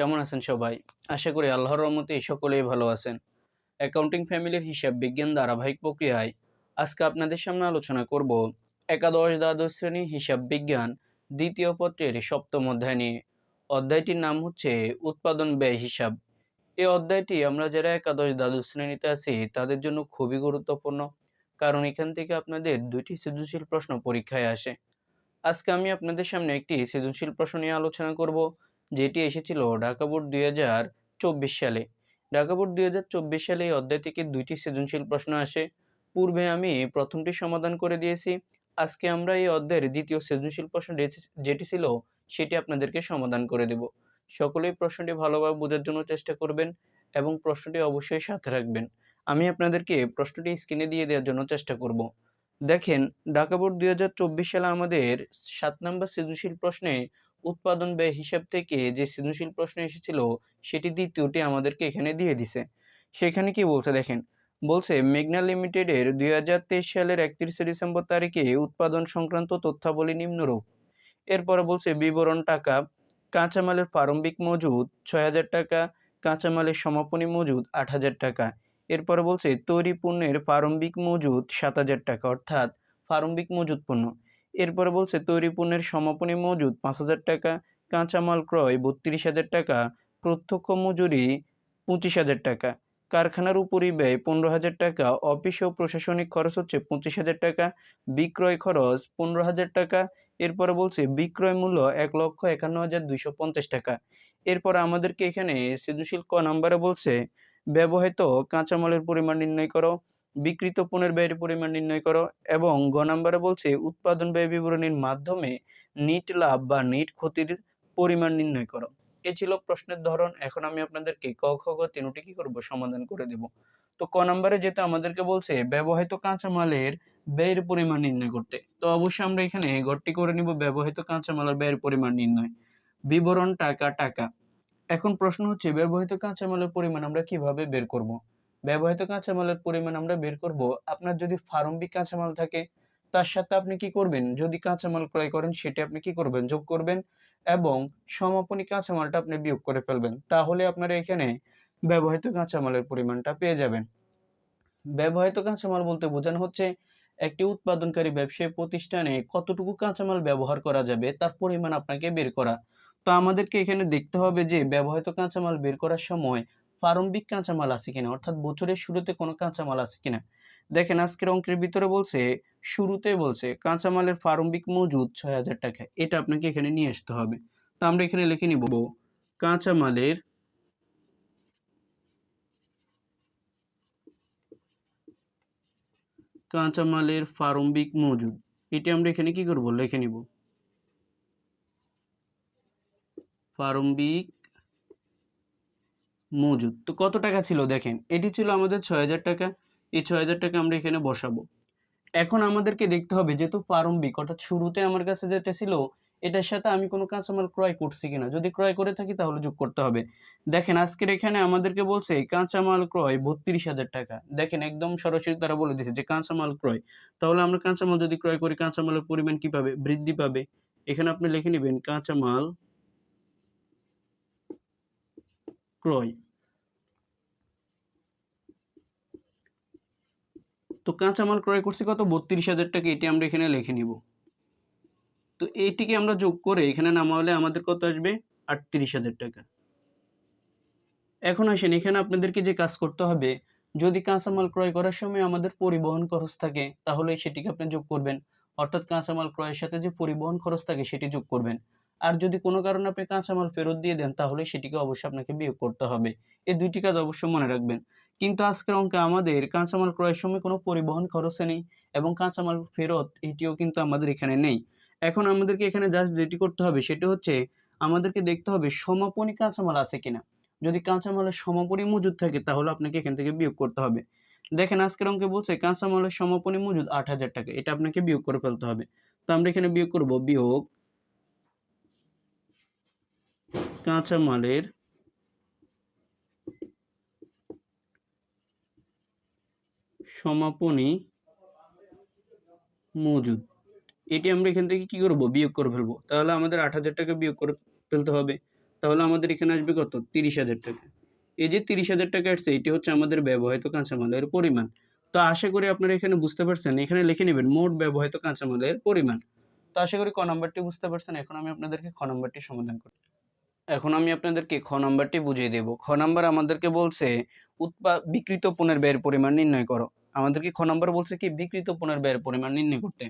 কেমন আছেন সবাই? আশা করি আল্লাহর রহমতে সকলেই ভালো আছেন। অ্যাকাউন্টিং ফ্যামিলির হিসাব বিজ্ঞান ধারাবাহিক প্রক্রিয়ায় আজকে আপনাদের সামনে আলোচনা করব একাদশ, দ্বাদশ শ্রেণি হিসাব বিজ্ঞান দ্বিতীয় পত্রের সপ্তম অধ্যায় নিয়ে। অধ্যায়টির নাম হচ্ছে উৎপাদন ব্যয় হিসাব। এই অধ্যায়টি আমরা যারা একাদশ, দ্বাদশ শ্রেণীতে আছি, তাদের জন্য খুবই গুরুত্বপূর্ণ, কারণ এখান থেকে আপনাদের দুটি সৃজনশীল প্রশ্ন পরীক্ষায় আসে। আজকে আমি আপনাদের সামনে একটি সৃজনশীল প্রশ্ন নিয়ে আলোচনা করব। যেটি এসেছিল ঢাকা বোর্ড দুই হাজার চব্বিশ সালে। ঢাকা বোর্ড দুই হাজার চব্বিশ সালে এই অধ্যায় থেকে দুইটি সৃজনশীল প্রশ্ন আসে। পূর্বে আমি প্রথমটি সমাধান করে দিয়েছি। আজকে আমরা এই অধ্যায়ের দ্বিতীয় সৃজনশীল প্রশ্ন যেটি ছিল, সেটি আপনাদেরকে সমাধান করে দেব। সকলেই প্রশ্নটি ভালোভাবে বোঝার জন্য চেষ্টা করবেন এবং প্রশ্নটি অবশ্যই সাথে রাখবেন। আমি আপনাদেরকে প্রশ্নটি স্ক্রিনে দিয়ে দেওয়ার জন্য চেষ্টা করব। দেখেন, ঢাকা বোর্ড দুই হাজার চব্বিশ সালে আমাদের সাত নম্বর সৃজনশীল প্রশ্নে উৎপাদন ব্যয় হিসাব থেকে যে সৃজনশীল প্রশ্ন এসেছিল, সেটি দ্বিতীয়টি আমাদেরকে এখানে দিয়ে দিছে। সেখানে কি বলছে দেখেন? বলছে, মেঘনা লিমিটেডের দুই হাজার তেইশ সালের একত্রিশে ডিসেম্বর তারিখে উৎপাদন সংক্রান্ত তথ্যাবলী নিম্নরূপ। এরপরে বলছে, বিবরণ টাকা, কাঁচামালের প্রারম্ভিক মজুদ ছয় হাজার টাকা, কাঁচামালের সমাপনী মজুদ আট হাজার টাকা। এরপরে বলছে, তৈরি পণ্যের প্রারম্ভিক মজুদ সাত হাজার টাকা, অর্থাৎ প্রারম্ভিক মজুদ পণ্য। এরপরে বলছে, তৈরি পণ্যের সমাপনী মজুদ পাঁচ হাজার টাকা, কাঁচামাল ক্রয় বত্রিশ হাজার টাকা, প্রত্যক্ষ মজুরি পঁচিশ হাজার টাকা, কারখানার উপরই ব্যয় পনেরো হাজার টাকা, অফিস ও প্রশাসনিক খরচ হচ্ছে পঁচিশ হাজার টাকা, বিক্রয় খরচ পনেরো হাজার টাকা, এরপরে বলছে, বিক্রয় মূল্য এক লক্ষ একান্ন হাজার দুইশো পঞ্চাশ টাকা। এরপর আমাদেরকে এখানে সৃজনশীল ক নাম্বারে বলছে, ব্যবহৃত কাঁচামালের পরিমাণ নির্ণয় করো। বিকৃত পণ্যের ব্যয়ের পরিমাণ নির্ণয় করো এবং গ নাম্বারে বলছে উৎপাদন ব্যয় বিবরণীর মাধ্যমে নিট লাভ বা নিট ক্ষতির পরিমাণ নির্ণয় করো। এ ছিল প্রশ্নের ধরন। এখন আমি আপনাদেরকে ক, খ, গ তিনটি কি করব সমাধান করে দেব। তো ক নাম্বারে যেটা আমাদেরকে বলছে ব্যবহৃত কাঁচামালের ব্যয়ের পরিমাণ নির্ণয় করতে, তো অবশ্যই আমরা এখানে গড়টি করে নিব ব্যবহৃত কাঁচামালের ব্যয়ের পরিমাণ নির্ণয়। বিবরণ টাকা টাকা। এখন প্রশ্ন হচ্ছে ব্যবহৃত কাঁচামালের পরিমাণ আমরা কীভাবে বের করব? ব্যবহৃত কাঁচামালের পরিমাণ আমরা বের করব। আপনার যদি প্রারম্ভিক কাঁচামাল থাকে, তার সাথে আপনি কি করবেন? যদি কাঁচামাল ক্রয় করেন, সেটা আপনি কি করবেন? যোগ করবেন এবং সমাপনী কাঁচামালটা আপনি বিয়োগ করে ফেলবেন। তাহলে আপনারা এখানে ব্যবহৃত কাঁচামালের পরিমাণটা পেয়ে যাবেন। ব্যবহৃত কাঁচামাল বলতে বোঝানো হচ্ছে, একটি উৎপাদনকারী ব্যবসায়ী প্রতিষ্ঠানে কতটুকু কাঁচামাল ব্যবহার করা যাবে, তার পরিমাণ আপনাকে বের করা। তো আমাদেরকে এখানে দেখতে হবে যে, ব্যবহৃত কাঁচামাল বের করার সময় প্রারম্ভিক কাঁচামাল আছে কিনা? অর্থাৎ বছরের শুরুতে কোনো কাঁচামাল আছে কিনা? দেখেন, আজকের অঙ্কের ভিতরে বলছে, শুরুতে বলছে, কাঁচামালের প্রারম্ভিক মজুদ ছয় হাজার টাকা। এটা আপনাকে এখানে নিয়ে আসতে হবে। তো আমরা এখানে লিখে নিব, কাঁচামালের কাঁচামালের প্রারম্ভিক মজুদ। এটি আমরা এখানে কি করব? লিখে নিব। প্রারম্ভিক মজুদ। তো কত টাকা ছিল দেখেন, এটি ছিল আমাদের ছয় হাজার টাকা। এই ছয় হাজার টাকা আমরা এখানে বসাবো। এখন আমাদেরকে দেখতে হবে যেহেতু প্রারম্ভিক, অর্থাৎ শুরুতে আমার কাছে যেটা ছিল, এটার সাথে আমি কোনো কাঁচামাল ক্রয় করছি কিনা। যদি ক্রয় করে থাকি তাহলে যোগ করতে হবে। দেখেন, আজকের এখানে আমাদেরকে বলছে, কাঁচামাল ক্রয় বত্রিশ হাজার টাকা। দেখেন, একদম সরাসরি তারা বলে দিয়েছে যে কাঁচামাল ক্রয়। তাহলে আমরা কাঁচামাল যদি ক্রয় করি, কাঁচামালের পরিমাণ কি পাবে বৃদ্ধি পাবে। এখানে আপনি লিখে নেবেন, কাঁচামাল ক্রয়। তো কাঁচামাল ক্রয় করছি কত? বত্রিশ হাজার টাকা, এটি আমরা এখানে লিখে নিব। তো এইটিকে আমরা যোগ করে এখানে নামালে আমাদের কত আসবে? আটত্রিশ হাজার টাকা। এখন আসেন, এখানে আপনাদেরকে যে কাজ করতে হবে, যদি কাঁচামাল ক্রয় করার সময় আমাদের পরিবহন খরচ থাকে, তাহলে সেটিকে আপনি যোগ করবেন। অর্থাৎ কাঁচামাল ক্রয়ের সাথে যে পরিবহন খরচ থাকে, সেটি যোগ করবেন। আর যদি কোনো কারণে আপনি কাঁচামাল ফেরত দিয়ে দেন, তাহলে সেটিকে অবশ্যই আপনাকে বিয়োগ করতে হবে। এই দুইটি কাজ অবশ্যই মনে রাখবেন। কিন্তু আজকের অঙ্কে আমাদের কাঁচামাল ক্রয়ের সময় কোনো পরিবহন খরচে নেই এবং কাঁচামাল ফেরত এটিও কিন্তু আমাদের এখানে নেই। এখন আমাদেরকে এখানে জাস্ট যেটি করতে হবে, সেটি হচ্ছে আমাদেরকে দেখতে হবে সমাপনী কাঁচামাল আছে কিনা। যদি কাঁচামালের সমাপনী মজুদ থাকে, তাহলে আপনাকে এখান থেকে বিয়োগ করতে হবে। দেখেন আজকের অঙ্কে বলছে কাঁচামালের সমাপনী মজুদ আট হাজার টাকা, এটা আপনাকে বিয়োগ করে ফেলতে হবে। তো আমরা এখানে বিয়োগ করব বিয়োগ কাঁচামালের সমাপনী মজুদ। এটি আমরা এখান থেকে কি করব? বিয়োগ করে ফেলব। তাহলে আমাদের আট হাজার টাকা বিয়োগ করে ফেলতে হবে। তাহলে আমাদের এখানে আসবে কত? তিরিশ হাজার টাকা। এই যে তিরিশ হাজার টাকা আসছে, এটি হচ্ছে আমাদের ব্যবহৃত কাঁচামালের পরিমাণ। তো আশা করি আপনারা এখানে বুঝতে পারছেন। এখানে লিখে নেবেন, মোট ব্যবহৃত কাঁচামালের পরিমাণ। তো আশা করি ক নাম্বারটি বুঝতে পারছেন। এখন আমি আপনাদেরকে খ নাম্বারটি সমাধান করি। এখন আমি আপনাদেরকে খ নাম্বারটি বুঝিয়ে দেব। খ নাম্বার আমাদেরকে বলছে, উৎপা, বিকৃত পণ্যের ব্যয়ের পরিমাণ নির্ণয় করো। আমাদেরকে খ নাম্বার বলছে কি, বিকৃত পণ্যের ব্যয়ের পরিমাণ নির্ণয় করতে।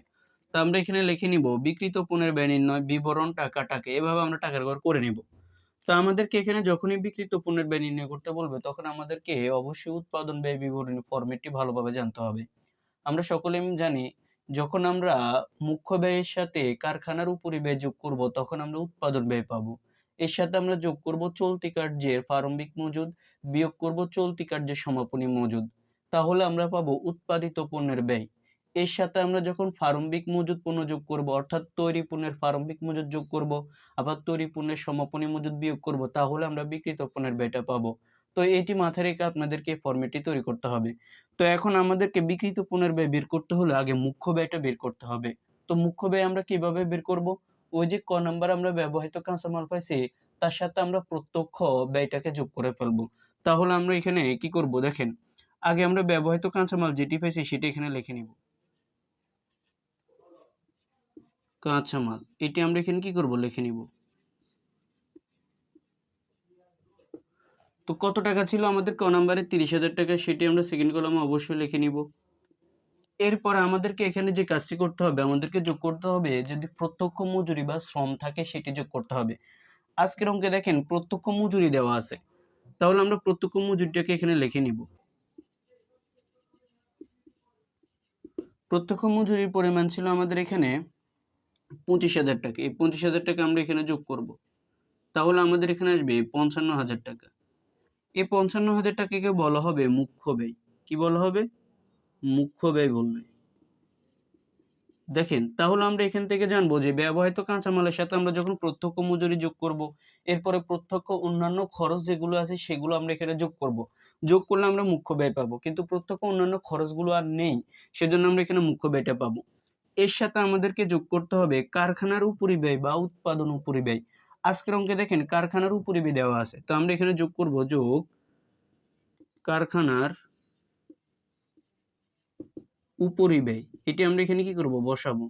তো আমরা এখানে লিখে নিব, বিকৃত পণ্যের ব্যয় নির্ণয়, বিবরণ, টাকা টাকা, এভাবে আমরা টাকার ঘর করে নিব। তো আমাদেরকে এখানে যখনই বিকৃত পণ্যের ব্যয় নির্ণয় করতে বলবে, তখন আমাদেরকে অবশ্যই উৎপাদন ব্যয় বিবরণী ফরম্যাটটি ভালোভাবে জানতে হবে। আমরা সকলেই জানি, যখন আমরা মুখ্য ব্যয়ের সাথে কারখানার উপরি ব্যয় যোগ করব, তখন আমরা উৎপাদন ব্যয় পাবো। এর সাথে আমরা যোগ করব চলতি কার্যের প্রারম্ভিক মজুদ, বিয়োগ করব চলতি কার্যের সমাপনী মজুদ। তাহলে আমরা পাবো উৎপাদিত পণ্যের ব্যয়। এর সাথে আমরা যখন প্রারম্ভিক মজুদ পণ্য যোগ করব, অর্থাৎ তৈরি পণ্যের প্রারম্ভিক মজুদ যোগ করব, আবার তৈরি পণ্যের সমাপনী মজুদ বিয়োগ করব, তাহলে আমরা বিকৃত পণ্যের ব্যয়টা পাবো। তো এটি মাথায় রেখে আপনাদেরকে ফর্মেটটি তৈরি করতে হবে। তো এখন আমাদেরকে বিকৃত পণ্যের ব্যয় বের করতে হলে আগে মুখ্য ব্যয়টা বের করতে হবে। তো মুখ্য ব্যয় আমরা কীভাবে বের করব? ওই যে ক নাম্বার আমরা ব্যবহৃত কাঁচামাল পাইছি তার সাথে আমরা প্রত্যক্ষ ব্যয়টাকে যোগ করে ফেলব। তাহলে আমরা এখানে কি করব দেখেন, আগে আমরা ব্যবহৃত কাঁচামাল যেটি পাইছি সেটি এখানে লিখে নিব। কাঁচামাল এটি আমরা এখানে কি করব লিখে নিব। তো কত টাকা ছিল আমাদের ক নাম্বারে তিরিশ হাজার টাকা, সেটি আমরা সেকেন্ড কলামে অবশ্যই লিখে নিব। এরপরে আমাদেরকে এখানে যে কাজটি করতে হবে, আমাদেরকে যোগ করতে হবে যদি প্রত্যক্ষ মজুরি বা শ্রম থাকে সেটি যোগ করতে হবে। আজকের অঙ্কে দেখেন প্রত্যক্ষ মজুরি দেওয়া আছে। তাহলে আমরা প্রত্যক্ষ মজুরিটাকে এখানে লিখে নিব। প্রত্যক্ষ মজুরির পরিমাণ ছিল আমাদের এখানে পঁচিশ হাজার টাকা। এই পঁচিশ হাজার টাকা আমরা এখানে যোগ করব। তাহলে আমাদের এখানে আসবে পঞ্চান্ন হাজার টাকা। এই পঞ্চান্ন হাজার টাকাকে বলা হবে মুখ্য ব্যয়। কি বলা হবে? মুখ্য ব্যয় বলবে। দেখেন, তাহলে আমরা এখান থেকে জানব যে ব্যবহৃত কাঁচামালের সাথে আমরা যখন প্রত্যক্ষ মজুরি যোগ করব, এরপরে প্রত্যক্ষ অন্যান্য খরচ যেগুলো আছে সেগুলো আমরা এখানে যোগ করব। যোগ করলে আমরা মুখ্য ব্যয় পাবো, কিন্তু প্রত্যক্ষ অন্যান্য খরচগুলো আর নেই, সেজন্য আমরা এখানে মুখ্য ব্যয়টা পাবো। এর সাথে আমাদেরকে যোগ করতে হবে কারখানার উপরি ব্যয় বা উৎপাদন উপরি ব্যয়। আজকের অঙ্কে দেখেন, কারখানার উপরি ব্যয় দেওয়া আছে, তো আমরা এখানে যোগ করব যোগ কারখানার উপরি ব্যয়। এটি আমরা এখানে কি করব? বসাবো।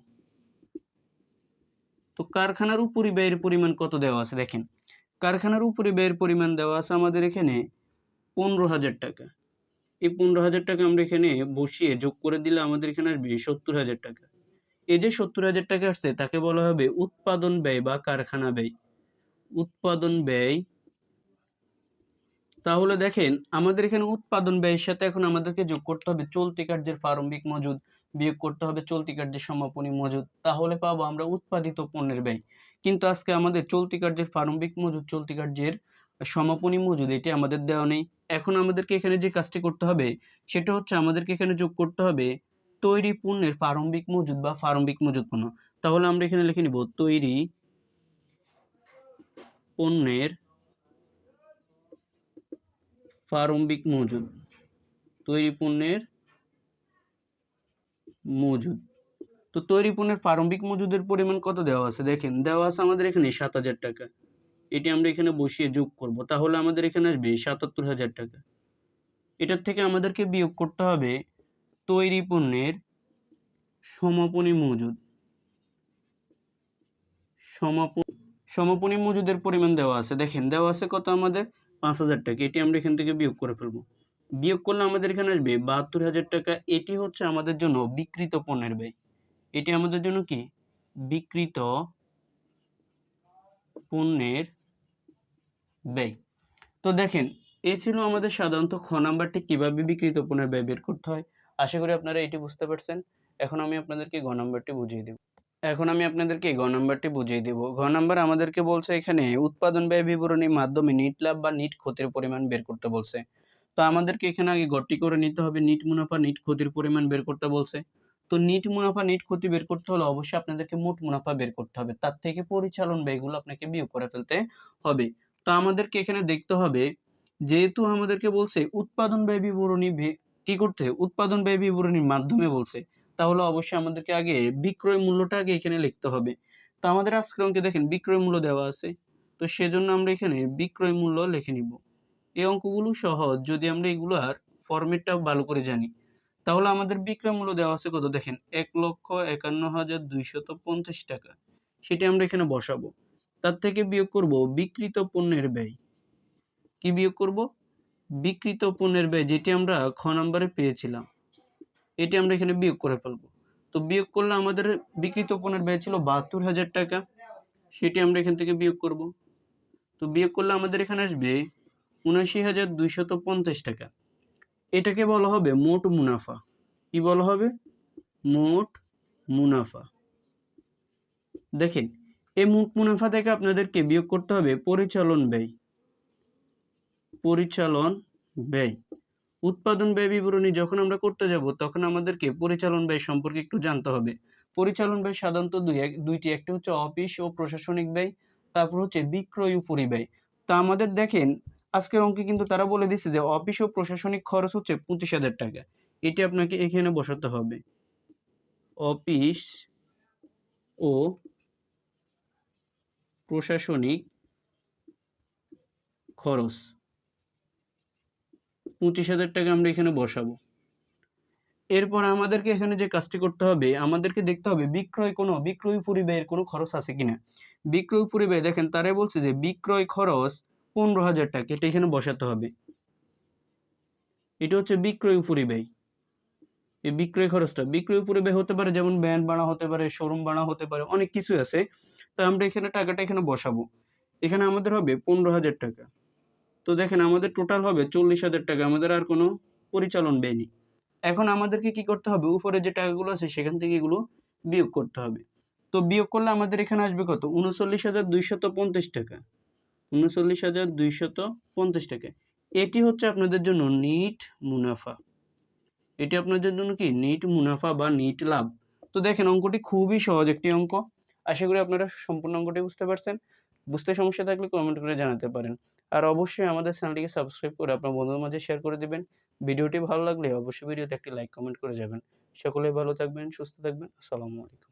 তো কারখানার উপরি ব্যয়ের পরিমাণ কত দেওয়া আছে? দেখেন, কারখানার উপরি ব্যয়ের পরিমাণ দেওয়া আছে আমাদের এখানে পনেরো হাজার টাকা। এই পনেরো হাজার টাকা আমরা এখানে বসিয়ে যোগ করে দিলে আমাদের এখানে আসবে সত্তর হাজার টাকা। এই যে সত্তর হাজার টাকা আসছে, তাকে বলা হবে উৎপাদন ব্যয় বা কারখানা ব্যয়। উৎপাদন ব্যয় তাহলে দেখেন, আমাদের এখানে উৎপাদন ব্যয়ের সাথে এখন আমাদেরকে যোগ করতে হবে চলতি কার্যের প্রারম্ভিক মজুদ, বিয়োগ করতে হবে চলতি কার্যের সমাপনী মজুদ। তাহলে পাবো আমরা উৎপাদিত পণ্যের ব্যয়। কিন্তু আজকে আমাদের চলতি কার্যের প্রারম্ভিক মজুদ, চলতি কার্যের সমাপনী মজুদ, এটি আমাদের দেওয়া নেই। এখন আমাদেরকে এখানে যে কাজটি করতে হবে, সেটা হচ্ছে আমাদেরকে এখানে যোগ করতে হবে তৈরি পণ্যের প্রারম্ভিক মজুদ বা প্রারম্ভিক মজুদ পণ্য। তাহলে আমরা এখানে লিখে নিব, তৈরি পণ্যের প্রারম্ভিক মজুদ, তৈরি পণ্যের মজুদ। তো তৈরি পণ্যের প্রারম্ভিক মজুদের পরিমাণ কত দেওয়া আছে? দেখেন, দেওয়া আছে আমাদের এখানে সাত হাজার টাকা। এটি আমরা এখানে বসিয়ে যোগ করব, তাহলে আমাদের এখানে আসবে সাতাত্তর হাজার টাকা। এটার থেকে আমাদেরকে বিয়োগ করতে হবে তৈরি পণ্যের সমাপনী মজুদ। সমাপ সমাপনী মজুদের পরিমাণ দেওয়া আছে। দেখেন, দেওয়া আছে কত আমাদের? পাঁচ হাজার টাকা, এটি আমরা এখান থেকে বিয়োগ করে ফেলব। বিয়োগ করলে আমাদের এখানে আসবে বাহাত্তর হাজার টাকা, এটি হচ্ছে আমাদের জন্য বিকৃত পণ্যের ব্যয়। এটি আমাদের জন্য কি? বিকৃত পণ্যের ব্যয়। তো দেখেন, এ ছিল আমাদের সাধারণত খ নাম্বারটি কীভাবে বিকৃত পণ্যের ব্যয় বের করতে হয়। আশা করি আপনারা এটি বুঝতে পারছেন। এখন আমি আপনাদেরকে গ নাম্বারটি বুঝিয়ে দেব। এখন আমি আপনাদেরকে গ নাম্বারটি বুঝিয়ে দেব। ঘ নাম্বার আমাদেরকে বলছে এখানে, উৎপাদন ব্যয় বিবরণীর মাধ্যমে নিট লাভ বা নিট ক্ষতির পরিমাণ বের করতে বলছে। তো আমাদেরকে এখানে আগে গড়টি করে নিতে হবে, নিট মুনাফা, নিট ক্ষতির পরিমাণ বের করতে বলছে। তো নিট মুনাফা, নিট ক্ষতি বের করতে হলে অবশ্যই আপনাদেরকে মোট মুনাফা বের করতে হবে। তার থেকে পরিচালন ব্যয়গুলো আপনাকে বিয়োগ করে ফেলতে হবে। তো আমাদেরকে এখানে দেখতে হবে, যেহেতু আমাদেরকে বলছে, উৎপাদন ব্যয় বিবরণী কি করতে উৎপাদন ব্যয় বিবরণীর মাধ্যমে বলছে। তাহলে অবশ্যই আমাদেরকে আগে বিক্রয় মূল্যটা আগে এখানে লিখতে হবে। তো আমাদের আজকের অঙ্কে দেখেন বিক্রয় মূল্য দেওয়া আছে। তো সেজন্য আমরা এখানে বিক্রয় মূল্য লিখে নিব। এই অঙ্কগুলো সহজ যদি আমরা এগুলার ফরম্যাটটা ভালো করে জানি। তাহলে আমাদের বিক্রয় মূল্য দেওয়া আছে কত? দেখেন এক লক্ষ একান্ন হাজার দুইশত পঞ্চাশ টাকা। সেটি আমরা এখানে বসাবো। তার থেকে বিয়োগ করব বিক্রিত পণ্যের ব্যয়। কি বিয়োগ করব? বিক্রিত পণ্যের ব্যয়, যেটি আমরা খ নম্বরে পেয়েছিলাম। এটি আমরা এখানে বিয়োগ করে ফেলব। তো বিয়োগ করলে আমাদের বিক্রিত পণ্যের ব্যয় ছিল বাহাত্তর হাজার টাকা। সেটি আমরা এখান থেকে বিয়োগ করব। তো বিয়োগ করলে আমাদের এখানে আসবে উনাশি হাজার দুইশত পঞ্চাশ টাকা। এটাকে বলা হবে মোট মুনাফা। কি বলা হবে? মোট মুনাফা। দেখেন, এই মোট মুনাফা থেকে আপনাদেরকে বিয়োগ করতে হবে পরিচালন ব্যয়। পরিচালন ব্যয়। উৎপাদন ব্যয় বিবরণী যখন আমরা করতে যাব, তখন আমাদেরকে পরিচালন ব্যয় সম্পর্কে একটু জানতে হবে। পরিচালন ব্যয় সাধারণত দুই দুইটি, একটি হচ্ছে অফিস ও প্রশাসনিক ব্যয়, তারপর হচ্ছে বিক্রয় ও পরিব্যয় তা আমাদের দেখেন আজকের অঙ্কে কিন্তু তারা বলে দিচ্ছে যে অফিস ও প্রশাসনিক খরচ হচ্ছে পঁচিশ হাজার টাকা। এটি আপনাকে এখানে বসাতে হবে। অফিস ও প্রশাসনিক খরচ। পঁচিশ হাজার টাকা আমরা এখানে বসাবো। এরপর আমাদেরকে এখানে যে কাজটি করতে হবে, আমাদেরকে দেখতে হবে বিক্রয় কোনো, বিক্রয় পরিব্যয়ের কোনো খরচ আছে কিনা। বিক্রয় পরিব্যয় দেখেন, তারাই বলছে যে বিক্রয় খরচ পনেরো হাজার টাকা, এটা এখানে বসাতে হবে। এটা হচ্ছে বিক্রয় পরিব্যয় এই বিক্রয় খরচটা, বিক্রয় পরিব্যয় হতে পারে যেমন ব্যান্ড বাড়া হতে পারে, শোরুম বাড়া হতে পারে, অনেক কিছু আছে। তা আমরা এখানে টাকাটা এখানে বসাবো। এখানে আমাদের হবে পনেরো হাজার টাকা। তো দেখেন আমাদের টোটাল হবে চল্লিশ হাজার টাকা, আমাদের আর কোনো পরিচালন ব্যয় এখন আমাদেরকে কি করতে হবে? উপরে যে টাকাগুলো আছে, সেখান থেকে এগুলো বিয়োগ করতে হবে। তো বিয়োগ করলে আমাদের এখানে আসবে কত? উনচল্লিশ হাজার দুইশত পঞ্চাশ টাকা। উনচল্লিশ হাজার দুইশত পঞ্চাশ টাকা। এটি হচ্ছে আপনাদের জন্য নিট মুনাফা। এটি আপনাদের জন্য কি? নিট মুনাফা বা নিট লাভ। তো দেখেন, অঙ্কটি খুবই সহজ একটি অঙ্ক। আশা করি আপনারা সম্পূর্ণ অঙ্কটি বুঝতে পারছেন। বুঝতে সমস্যা থাকলে কমেন্ট করে জানাতে পারেন। আর অবশ্যই আমাদের চ্যানেলটিকে সাবস্ক্রাইব করে আপনার বন্ধুদের মাঝে শেয়ার করে দিবেন। ভিডিওটি ভালো লাগলে অবশ্যই ভিডিওতে একটি লাইক কমেন্ট করে যাবেন। সকলে ভালো থাকবেন, সুস্থ থাকবেন। আসসালামু আলাইকুম।